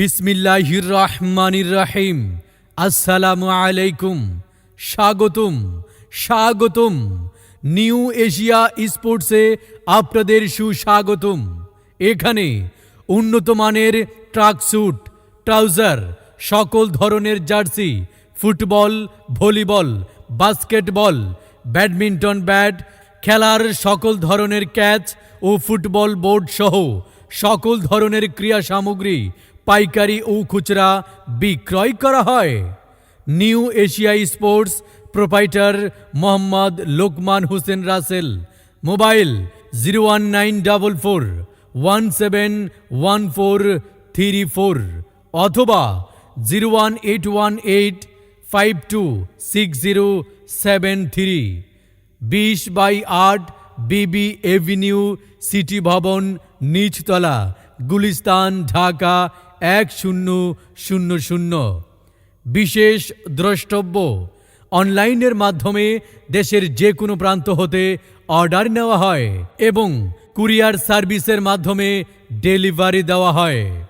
বিসমিল্লাহির রহমানির রাহিম আসসালামু আলাইকুম। স্বাগতম। স্বাগতম। নিউ এশিয়া স্পোর্টসে আপনাদের সুস্বাগতম। এখানে উন্নত মানের ট্রাক স্যুট, ট্রাউজার, সকল ধরনের jersey, football, volleyball, basketball, badminton bat, খেলার সকল ধরনের ক্যাচ ও ফুটবল বোর্ড সহ সকল ধরনের ক্রীড়া সামগ্রী পাইকারি ও খুচরা বিক্রয় করা হয়। New Asia Sports proprietor Mohammad Lokman Hossain Russell. Mobile zero one nine double four one seven one four three four অথবা zero one eight one eight five two six zero seven three. বিশ by আট বিবি Avenue city ভবন, নিচতলা, গুলিস্তান, ঢাকা এক শূন্য শূন্য শূন্য। বিশেষ দ্রষ্টব্য, অনলাইনের মাধ্যমে দেশের যে কোনো প্রান্ত হতে অর্ডার নেওয়া হয় এবং কুরিয়ার সার্ভিসের মাধ্যমে ডেলিভারি দেওয়া হয়।